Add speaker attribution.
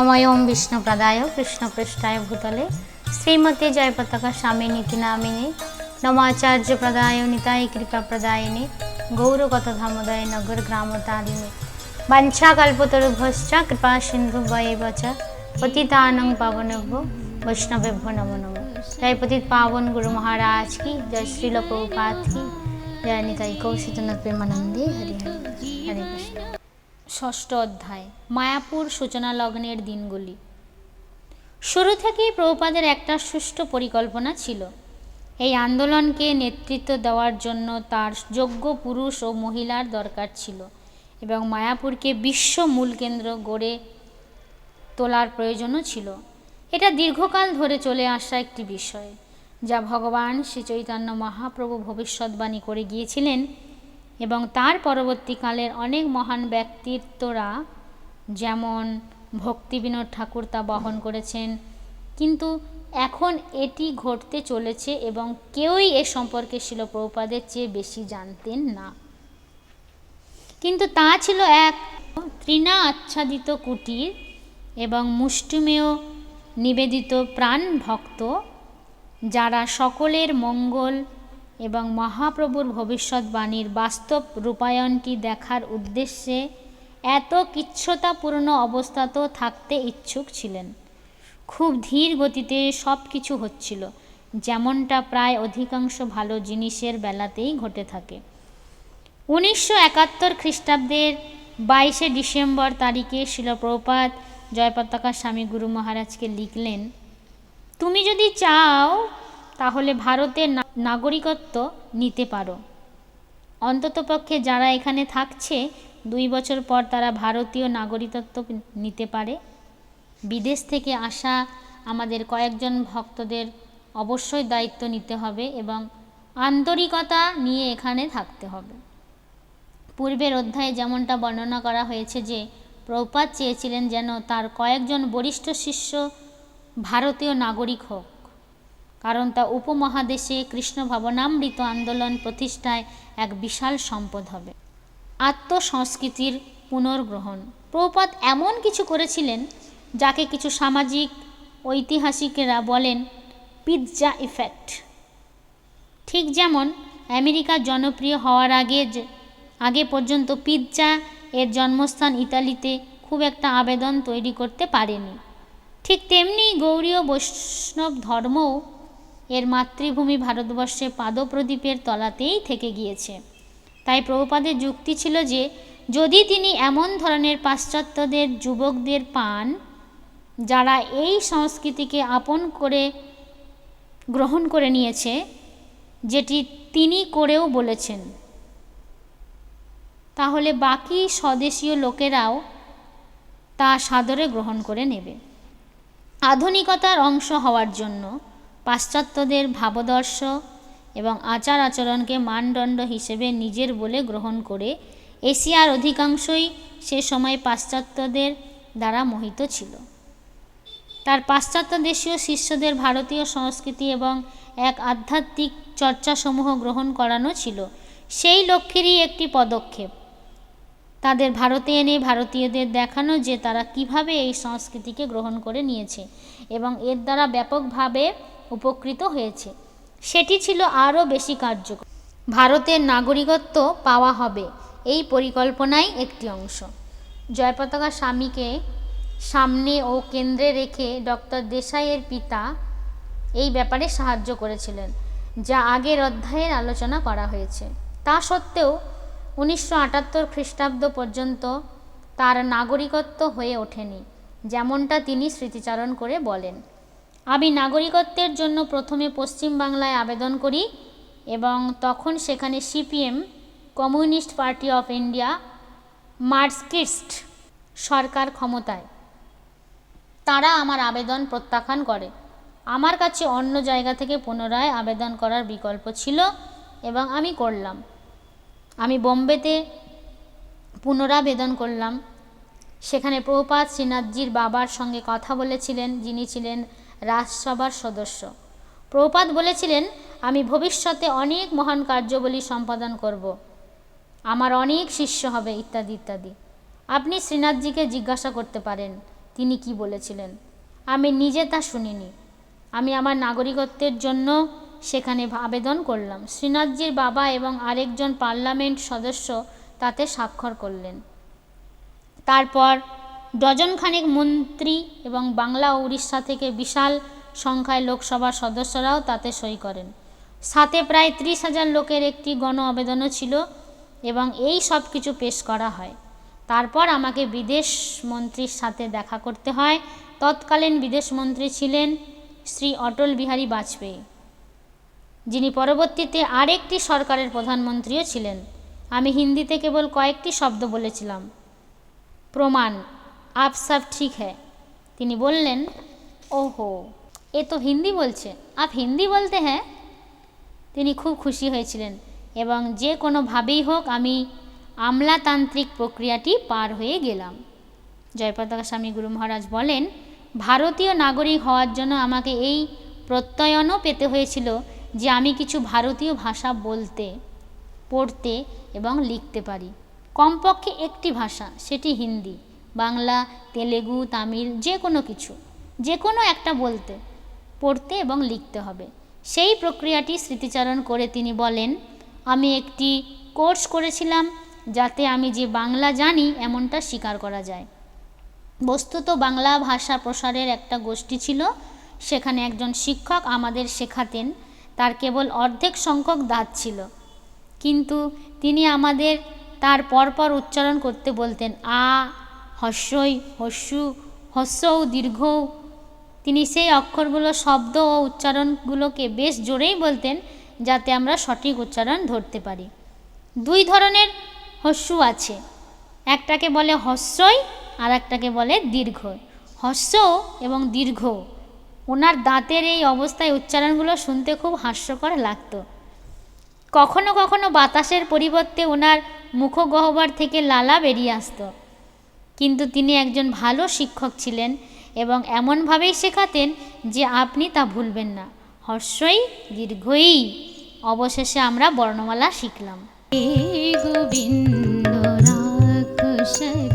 Speaker 1: নময়ম বিষ্ণুপ্রদায় কৃষ্ণপৃষ্ঠায় ভূতলে। শ্রীমতী জয়পতাকা স্বামিনীতি নামিনে। নমাচার্য প্রদায় নিতাই কৃপা প্রদায়িনে গৌরগত ধামোদয় নগর গ্রাম তারিণে বাঞ্ছাকল্পতরুভশ্চ কৃপা সিন্ধু বয়েব চ পতিতানং পাবনভ্য বৈষ্ণবেভ্য নমো নমো। জয় পতিত পাবন গুরু মহারাজ কি, জয় শ্রীল প্রভুপাত কি। জয় নিতাই কৌশিতনাথ প্রেমানন্দে। হরি হরি। হরে কৃষ্ণ। ষষ্ঠ অধ্যায়, মায়াপুর সূচনা লগ্নের দিনগুলি। শুরু থেকেই প্রভুপাদের একটা সুষ্ঠু পরিকল্পনা ছিল। এই আন্দোলনকে নেতৃত্ব দেওয়ার জন্য তার যোগ্য পুরুষ ও মহিলার দরকার ছিল এবং মায়াপুরকে বিশ্ব মূল কেন্দ্র গড়ে তোলার প্রয়োজনও ছিল। এটা দীর্ঘকাল ধরে চলে আসা একটি বিষয়, যা ভগবান শ্রী চৈতন্য মহাপ্রভু ভবিষ্যৎবাণী করে গিয়েছিলেন এবং তার পরবর্তীকালের অনেক মহান ব্যক্তিত্বরা, যেমন ভক্তিবিনোদ ঠাকুর তা বহন করেছেন। কিন্তু এখন এটি ঘটতে চলেছে এবং কেউই এ সম্পর্কে ছিল প্রভুপাদের চেয়ে বেশি জানতেন না। কিন্তু তা ছিল এক তৃণা আচ্ছাদিত কুটির এবং মুষ্টিমেয় নিবেদিত প্রাণ ভক্ত যারা সকলের মঙ্গল এবং মহাপ্রভুর ভবিষ্যৎবাণীর বাস্তব রূপায়ণটি দেখার উদ্দেশ্যে এত কিচ্ছতাপূর্ণ অবস্থাতেও থাকতে ইচ্ছুক ছিলেন। খুব ধীর গতিতে সব কিছু হচ্ছিল, যেমনটা প্রায় অধিকাংশ ভালো জিনিসের বেলাতেই ঘটে থাকে। উনিশশো একাত্তর খ্রিস্টাব্দের বাইশে ডিসেম্বর তারিখে শিলপ্রপাত জয়পতাকা স্বামী গুরু মহারাজকে লিখলেন, তুমি যদি চাও তাহলে ভারতের নাগরিকত্ব নিতে পারো। অন্ততপক্ষে যারা এখানে থাকছে, দুই বছর পর তারা ভারতীয় নাগরিকত্ব নিতে পারে। বিদেশ থেকে আসা আমাদের কয়েকজন ভক্তদের অবশ্যই দায়িত্ব নিতে হবে এবং আন্তরিকতা নিয়ে এখানে থাকতে হবে। পূর্বের অধ্যায়ে যেমনটা বর্ণনা করা হয়েছে যে প্রপাত চেয়েছিলেন যেন তার কয়েকজন বরিষ্ঠ শিষ্য ভারতীয় নাগরিক হোক। কারণ তা উপমহাদেশে কৃষ্ণ ভাবনামৃত আন্দোলন প্রতিষ্ঠায় এক বিশাল সম্পদ হবে। আত্মসংস্কৃতির পুনর্গ্রহণ। প্রপাত এমন কিছু করেছিলেন যাকে কিছু সামাজিক ঐতিহাসিকেরা বলেন পিৎজা ইফেক্ট। ঠিক যেমন আমেরিকা জনপ্রিয় হওয়ার আগে আগে পর্যন্ত পিৎজা এর জন্মস্থান ইতালিতে খুব একটা আবেদন তৈরি করতে পারেনি। ঠিক তেমনি গৌরীয় বৈষ্ণব ধর্মও এর মাতৃভূমি ভারতবর্ষে পাদপ্রদীপের তলাতেই থেকে গিয়েছে। তাই প্রভুপাদের যুক্তি ছিল যে, যদি তিনি এমন ধরনের পাশ্চাত্যদের যুবকদের পান, যারা এই সংস্কৃতিকে আপন করে গ্রহণ করে নিয়েছে, যেটি তিনি করেও বলেছেন, তাহলে বাকি স্বদেশীয় লোকেরাও তা সাদরে গ্রহণ করে নেবে। আধুনিকতার অংশ হওয়ার জন্য পাশ্চাত্যদের ভাবদর্শ এবং আচার আচরণকে মানদণ্ড হিসেবে নিজের বলে গ্রহণ করে, এশিয়ার অধিকাংশই সে সময় পাশ্চাত্যদের দ্বারা মোহিত ছিল। তার পাশ্চাত্য দেশীয় শিষ্যদের ভারতীয় সংস্কৃতি এবং এক আধ্যাত্মিক চর্চাসমূহ গ্রহণ করানো ছিল। সেই লক্ষ্যেরই একটি পদক্ষেপ। তাদের ভারতে এনে ভারতীয়দের দেখানো যে তারা কীভাবে এই সংস্কৃতিকে গ্রহণ করে নিয়েছে এবং এর দ্বারা ব্যাপকভাবে উপকৃত হয়েছে। সেটি ছিল আরও বেশি কার্যকর। ভারতের নাগরিকত্ব পাওয়া হবে এই পরিকল্পনাই একটি অংশ। জয়পতাকা স্বামীকে সামনে ও কেন্দ্রে রেখে ডক্টর দেশাইয়ের পিতা এই ব্যাপারে সাহায্য করেছিলেন, যা আগের অধ্যায়ের আলোচনা করা হয়েছে। তা সত্ত্বেও উনিশশো আটাত্তর খ্রিস্টাব্দ পর্যন্ত তার নাগরিকত্ব হয়ে ওঠেনি, যেমনটা তিনি স্মৃতিচারণ করে বলেন। আমি নাগরিকত্বের জন্য প্রথমে পশ্চিমবাংলায় আবেদন করি এবং তখন সেখানে CPM, communist party of India, marxist সরকার ক্ষমতায়। তারা আমার আবেদন প্রত্যাখ্যান করে। আমার কাছে অন্য জায়গা থেকে পুনরায় আবেদন করার বিকল্প ছিল এবং আমি করলাম। আমি বোম্বেতে পুনরাবেদন করলাম। সেখানে প্রভুপাত শ্রীনাথজির বাবার সঙ্গে কথা বলেছিলেন, যিনি ছিলেন রাজসভার সদস্য। প্রভুপাত বলেছিলেন, আমি ভবিষ্যতে অনেক মহান কার্যবলী সম্পাদন করব। আমার অনেক শিষ্য হবে, ইত্যাদি ইত্যাদি। আপনি শ্রীনাথজিকে জিজ্ঞাসা করতে পারেন, তিনি কি বলেছিলেন। আমি নিজে তা শুনিনি। আমি আমার নাগরিকত্বের জন্য সেখানে আবেদন করলাম। শ্রীনাথজির বাবা এবং আরেকজন পার্লামেন্ট সদস্য তাতে স্বাক্ষর করলেন। তারপর ডজনখানেক মন্ত্রী এবং বাংলা ও উড়িষ্যা থেকে বিশাল সংখ্যায় লোকসভার সদস্যরাও তাতে সই করেন। সাথে প্রায় ত্রিশ হাজার লোকের একটি গণ আবেদনও ছিল এবং এই সব কিছু পেশ করা হয়। তারপর আমাকে বিদেশ মন্ত্রীর সাথে দেখা করতে হয়। তৎকালীন বিদেশ মন্ত্রী ছিলেন শ্রী অটল বিহারী বাজপেয়ী। যিনি পরবর্তীতে আরেকটি সরকারের প্রধানমন্ত্রীও ছিলেন। আমি হিন্দিতে কেবল কয়েকটি শব্দ বলেছিলাম। প্রমাণ। আপ সব ঠিক হ্যাঁ তিনি বললেন, ওহো, এ তো হিন্দি বলছে। আপ হিন্দি বলতে হ্যাঁ তিনি খুব খুশি হয়েছিলেন এবং যে কোনোভাবেই হোক আমি আমলাতান্ত্রিক প্রক্রিয়াটি পার হয়ে গেলাম। জয়পতাকা স্বামী গুরু মহারাজ বলেন, ভারতীয় নাগরিক হওয়ার জন্য আমাকে এই প্রত্যয়নও পেতে হয়েছিল যে আমি কিছু ভারতীয় ভাষা বলতে, পড়তে এবং লিখতে পারি। কমপক্ষে একটি ভাষা, সেটি হিন্দি। বাংলা, তেলেগু, তামিল যে কোনো কিছু যে কোনো একটা বলতে, পড়তে এবং লিখতে হবে। সেই প্রক্রিয়াটি স্মৃতিচারণ করে তিনি বলেন, আমি একটি কোর্স করেছিলাম যাতে আমি যে বাংলা জানি এমনটা স্বীকার করা যায়। বস্তুত বাংলা ভাষা প্রসারের একটা গোষ্ঠী ছিল। সেখানে একজন শিক্ষক আমাদের শেখাতেন, তার কেবল অর্ধেক সংখ্যক দাঁত ছিল। কিন্তু তিনি আমাদের তার পরপর উচ্চারণ করতে বলতেন, আ হস্যই, হস্যু, হস্যৌ, দীর্ঘ। তিনি সেই অক্ষরগুলো, শব্দ ও উচ্চারণগুলোকে বেশ জোরেই বলতেন যাতে আমরা সঠিক উচ্চারণ ধরতে পারি। দুই ধরনের হস্যু আছে। একটাকে বলে হস্যই আর একটাকে বলে দীর্ঘ হস্য এবং দীর্ঘ ওনার দাঁতের এই অবস্থায় উচ্চারণগুলো শুনতে খুব হাস্যকর লাগতো। কখনো কখনো বাতাসের পরিবর্তে ওনার মুখগহ্বর থেকে লালা বেরিয়ে আসতো। কিন্তু তিনি একজন ভালো শিক্ষক ছিলেন এবং এমনভাবেই শেখাতেন যে আপনি তা ভুলবেন না। হর্ষই দীর্ঘই অবশেষে আমরা বর্ণমালা শিখলাম।
Speaker 2: গোবিন্দ রাখ